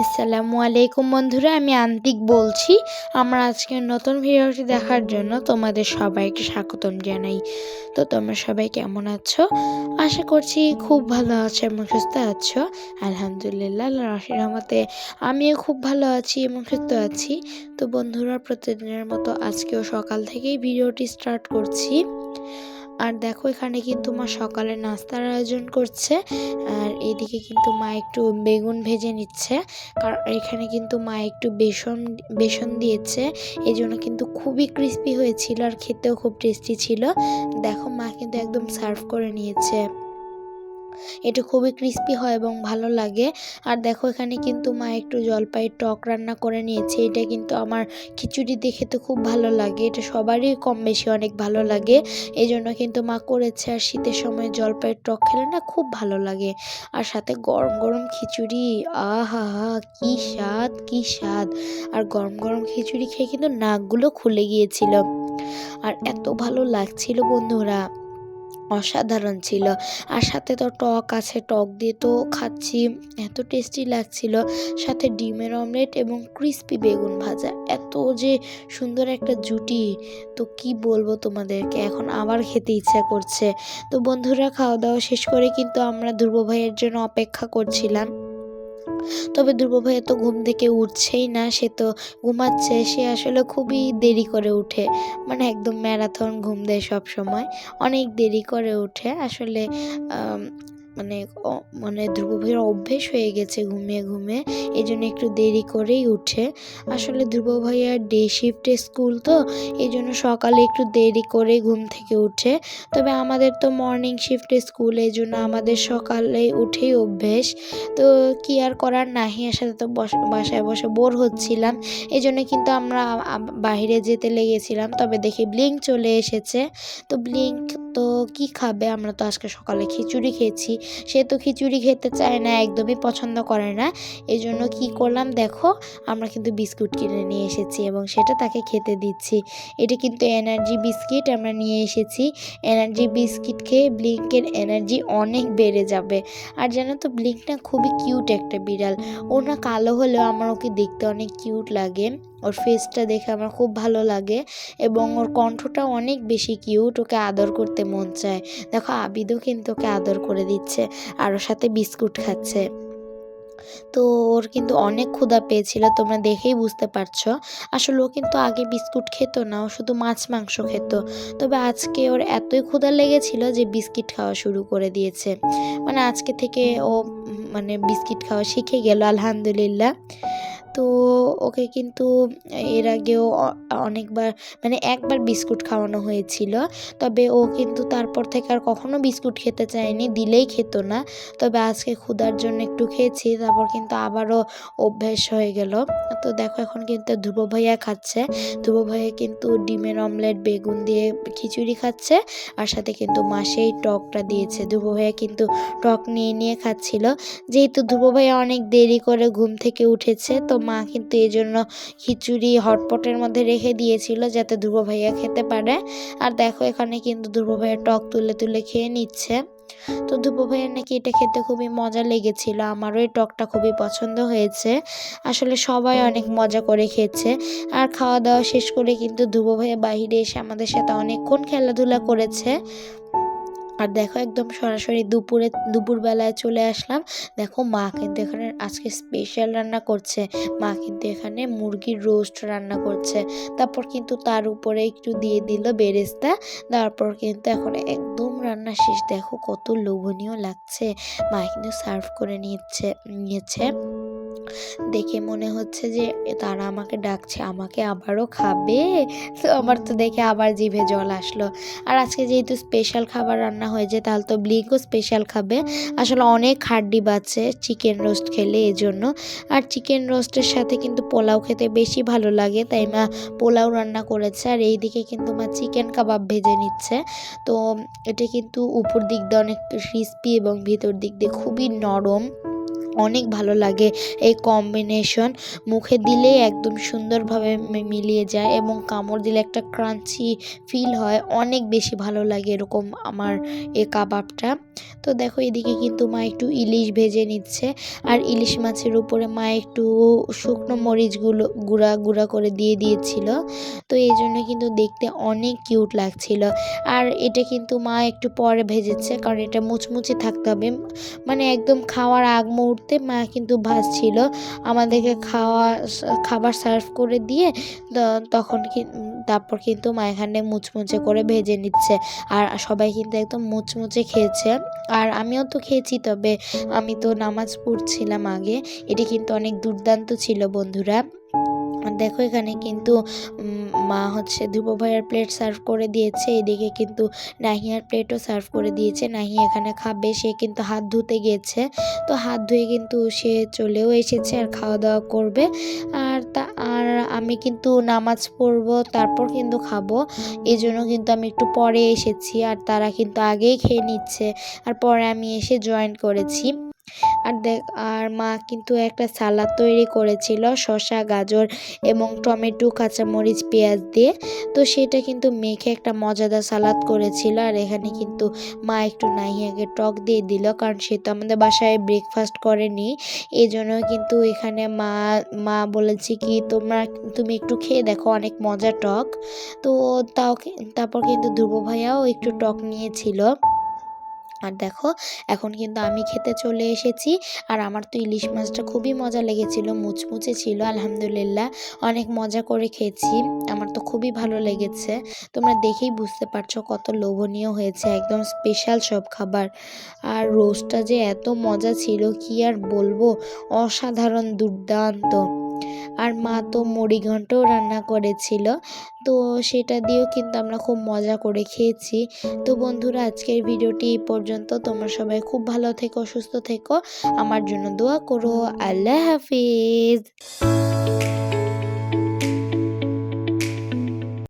আসসালামু আলাইকুম বন্ধুরা, আমি আন্তিক বলছি। আমার আজকে নতুন ভিডিওটি দেখার জন্য তোমাদের সবাইকে স্বাগতম জানাই। তো তোমরা সবাই কেমন আছো? আশা করছি খুব ভালো আছো এবং সুস্থ আছো। আলহামদুলিল্লাহ রশির রহমতে আমিও খুব ভালো আছি এবং সুস্থ আছি। তো বন্ধুরা, প্রতিদিনের মতো আজকেও সকাল থেকেই ভিডিওটি স্টার্ট করছি। আর দেখো এখানে কিন্তু মা সকালে নাস্তার আয়োজন করছে, আর এদিকে কিন্তু মা একটু বেগুন ভেজে নিচ্ছে কারণ এখানে কিন্তু মা একটু বেসন বেসন দিয়েছে এই জন্য কিন্তু খুবই ক্রিস্পি হয়েছিল আর খেতেও খুব টেস্টি ছিল। দেখো মা কিন্তু একদম সার্ভ করে নিয়েছে। এটা খুবই ক্রিস্পি হয় এবং ভালো লাগে। আর দেখো এখানে কিন্তু মা একটু জলপাইয়ের টক রান্না করে নিয়েছে। এটা কিন্তু আমার খিচুড়ি দেখে তো খুব ভালো লাগে। এটা সবারই কম বেশি অনেক ভালো লাগে। এই জন্য কিন্তু মা করেছে। আর শীতের সময় জলপাইয়ের টক খেলে না খুব ভালো লাগে। আর সাথে গরম গরম খিচুড়ি। আহা হা, কি স্বাদ কি স্বাদ। আর গরম গরম খিচুড়ি খেয়ে কিন্তু নাকগুলো খুলে গিয়েছিল। আর এত ভালো লাগছিল বন্ধুরা। অসাধারণ ছিল। আর সাথে তো টক আছে, টক দিয়ে তো খাচ্ছি। এত টেস্টি লাগছিল। সাথে ডিমের অমলেট এবং ক্রিস্পি বেগুন ভাজা। এত যে সুন্দর একটা জুটি। তো কি বলব তোমাদেরকে, এখন আবার খেতে ইচ্ছা করছে। তো বন্ধুরা, খাওয়া দাওয়া শেষ করে কিন্তু আমরা ধ্রুব ভাইয়ের জন্য অপেক্ষা করছিলাম। তবে ধ্রুব ভাইয়া তো ঘুম থেকে উঠছেই না, সে তো ঘুমাচ্ছে। সে আসলে খুবই দেরি করে উঠে মানে একদম ম্যারাথন ঘুম দেয় সব সময় অনেক দেরি করে উঠে। আসলে মানে মানে ধ্রুব অভ্যেস হয়ে গেছে ঘুমিয়ে ঘুমিয়ে। এই জন্য একটু দেরি করেই উঠে। আসলে ধ্রুব ভাইয়ার ডে শিফটে স্কুল তো, এই জন্য সকালে একটু দেরি করে ঘুম থেকে উঠে। তবে আমাদের তো মর্নিং শিফটে স্কুল এই জন্য আমাদের সকালে উঠেই অভ্যেস। তো কি আর করার, নাহিয়ার সাথে তো বাসায় বসে বোর হচ্ছিলাম। এই জন্য কিন্তু আমরা বাহিরে যেতে লেগেছিলাম, তবে দেখি ব্লিঙ্ক চলে এসেছে। তো ব্লিঙ্ক তো কি খাবে? আমরা তো আজকে সকালে খিচুড়ি খেয়েছি। সে তো খিচুড়ি খেতে চায় না, একদমই পছন্দ করে না। এই জন্য কী করলাম দেখো, আমরা কিন্তু বিস্কুট কিনে নিয়ে এসেছি এবং সেটা তাকে খেতে দিচ্ছি। এটা কিন্তু এনার্জি বিস্কিট, আমরা নিয়ে এসেছি। এনার্জি বিস্কিট খেয়ে ব্লিঙ্কের এনার্জি অনেক বেড়ে যাবে। আর জানো তো ব্লিঙ্ক না খুবই কিউট একটা বিড়াল। ও না কালো হলেও আমার ওকে দেখতে অনেক কিউট লাগে। ওর ফেসটা দেখে আমার খুব ভালো লাগে এবং ওর কণ্ঠটা অনেক বেশি কিউট ওকে আদর করতে মন চায়। দেখো, আবিদও কিন্তু ওকে আদর করে দিচ্ছে আর ওর সাথে বিস্কুট খাচ্ছে। তো ওর কিন্তু অনেক ক্ষুধা পেয়েছিল, তোমরা দেখেই বুঝতে পারছ। আসলে ও কিন্তু আগে বিস্কুট খেত না, ও শুধু মাছ মাংস খেত। তবে আজকে ওর এতই ক্ষুধা লেগেছিল যে বিস্কিট খাওয়া শুরু করে দিয়েছে। মানে আজকে থেকে ও মানে বিস্কিট খাওয়া শিখে গেল, আলহামদুলিল্লাহ। তো ওকে কিন্তু এর আগেও অনেকবার মানে একবার বিস্কুট খাওয়ানো হয়েছিল। তবে ও কিন্তু তারপর থেকে আর কখনো বিস্কুট খেতে চায়নি দিলেই খেত না। তবে আজকে ক্ষুধার জন্য একটু খেয়েছি তারপর কিন্তু আবারও অভ্যেস হয়ে গেল। তো দেখো এখন কিন্তু ধ্রুব ভাইয়া খাচ্ছে। ধ্রুব ভাইয়া কিন্তু ডিমের অমলেট বেগুন দিয়ে খিচুড়ি খাচ্ছে। আর সাথে কিন্তু মাসেই টকটা দিয়েছে। ধ্রুব ভাইয়া কিন্তু টক নিয়ে নিয়ে খাচ্ছিল। যেহেতু ধ্রুব ভাইয়া অনেক দেরি করে ঘুম থেকে উঠেছে তো মা কিন্তু এই জন্য খিচুড়ি হটপটের মধ্যে রেখে দিয়েছিল যাতে ধ্রুব ভাইয়া খেতে পারে। আর দেখো এখানে কিন্তু ধ্রুব ভাইয়া টক তুলে তুলে খেয়ে নিচ্ছে। তো ধ্রুব ভাইয়ের নাকি এটা খেতে খুবই মজা লেগেছিল। আমারও এই টকটা খুবই পছন্দ হয়েছে। আসলে সবাই অনেক মজা করে খেয়েছে। আর খাওয়া দাওয়া শেষ করে কিন্তু ধ্রুব ভাইয়া বাহিরে এসে আমাদের সাথে অনেকক্ষণ খেলাধুলা করেছে। আর দেখো একদম সরাসরি দুপুরে, দুপুরবেলায় চলে আসলাম। দেখো মা কিন্তু এখানে আজকে স্পেশাল রান্না করছে। মা কিন্তু এখানে মুরগির রোস্ট রান্না করছে। তারপর কিন্তু তার উপরে একটু দিয়ে দিল বেরেস্তা। তারপর কিন্তু এখন একদম রান্না শেষ। দেখো কত লোভনীয় লাগছে। মা কিন্তু সার্ভ করে নিচ্ছে, নিয়েছে। দেখে মনে হচ্ছে যে তারা আমাকে ডাকছে, আমাকে আবারও খাবে। তো আমার তো দেখে আবার জিভে জল আসলো। আর আজকে যেহেতু স্পেশাল খাবার রান্না হয়েছে, তাহলে তো ব্লিকও স্পেশাল খাবে। আসলে অনেক হাড্ডি বাচ্ছে চিকেন রোস্ট খেলে এই জন্য আর চিকেন রোস্টের সাথে কিন্তু পোলাও খেতে বেশি ভালো লাগে, তাই মা পোলাও রান্না করেছে। আর এই দিকে কিন্তু মা চিকেন কাবাব ভেজে নিচ্ছে। তো এটা কিন্তু উপর দিক দিয়ে অনেক ক্রিস্পি এবং ভিতর দিক দিয়ে খুবই নরম। অনেক ভালো লাগে এই কম্বিনেশন মুখে দিলেই একদম সুন্দরভাবে মিলিয়ে যায় এবং কামড় দিলে একটা ক্রাঞ্চি ফিল হয়। অনেক বেশি ভালো লাগে এরকম আমার এই কাবাবটা। তো দেখো এদিকে কিন্তু মা একটু ইলিশ ভেজে নিচ্ছে আর ইলিশ মাছের উপরে মা একটু শুকনো মরিচগুলো গুঁড়া গুঁড়া করে দিয়ে দিয়েছিল। তো এই জন্য কিন্তু দেখতে অনেক কিউট লাগছিল। আর এটা কিন্তু মা একটু পরে ভেজেছে কারণ এটা মুচমুচে থাকতে হবে। মানে একদম খাওয়ার আগ মুহূর্তে মা কিন্তু ভাজছিল। আমাদেরকে খাওয়া, খাবার সার্ভ করে দিয়ে তখন তারপর কিন্তু মা এখানে মুচমুচে করে ভেজে নিচ্ছে। আর সবাই কিন্তু একদম মুচমুচে খেয়েছে। আর আমিও তো খেয়েছি, তবে আমি তো নামাজ পড়ছিলাম আগে। এটি কিন্তু অনেক দুর্দান্ত ছিল, বন্ধুরা। দেখো, এখানে কিন্তু মা হচ্ছে ধ্রুব ভাইয়ের প্লেট সার্ভ করে দিয়েছে। এদিকে কিন্তু নাহিয়ার প্লেটও সার্ভ করে দিয়েছে। নাহি এখানে খাবে, সে কিন্তু হাত ধুতে গিয়েছে তো হাত ধুয়ে কিন্তু সে চলেও এসেছে আর খাওয়া দাওয়া করবে। আর তা, আর আমি কিন্তু নামাজ পড়ব, তারপর কিন্তু খাব। এই জন্য কিন্তু আমি একটু পরে এসেছি, আর তারা কিন্তু আগেই খেয়ে নিচ্ছে। আর পরে আমি এসে জয়েন করেছি। আর দেখ, আর মা কিন্তু একটা সালাদ তৈরি করেছিল, শসা, গাজর এবং টমেটো, কাঁচামরিচ, পেঁয়াজ দিয়ে। তো সেটা কিন্তু মেখে একটা মজাদার সালাদ করেছিল। আর এখানে কিন্তু মা একটু নাহিয়াকে টক দিয়ে দিল, কারণ সে তো আমাদের বাসায় ব্রেকফাস্ট করেনি। এই জন্য কিন্তু এখানে মা মা বলেছে কি, তোমরা, তুমি একটু খেয়ে দেখো, অনেক মজা টক। তো তাও তারপর কিন্তু ধ্রুব ভাইয়াও একটু টক নিয়েছিল। আর দেখো, এখন কিন্তু আমি খেতে চলে এসেছি। আর আমার তো ইলিশ মাছটা খুবই মজা লেগেছিল, মুচমুচে ছিল, আলহামদুলিল্লাহ। অনেক মজা করে খেয়েছি, আমার তো খুবই ভালো লেগেছে। তোমরা দেখেই বুঝতে পারছ কত লোভনীয় হয়েছে, একদম স্পেশাল সব খাবার। আর রোস্টটা যে এত মজা ছিল, কি আর বলব? অসাধারণ, দুর্দান্ত। আর মা তো মুড়িঘণ্টও রান্না করেছিল। তো সেটা দিয়েও কিন্তু আমরা খুব মজা করে খেয়েছি। তো বন্ধুরা, আজকের ভিডিওটি এই পর্যন্ত। তোমরা সবাই খুব ভালো থেকো, সুস্থ থেকো। আমার জন্য দোয়া করো। আল্লাহ হাফিজ।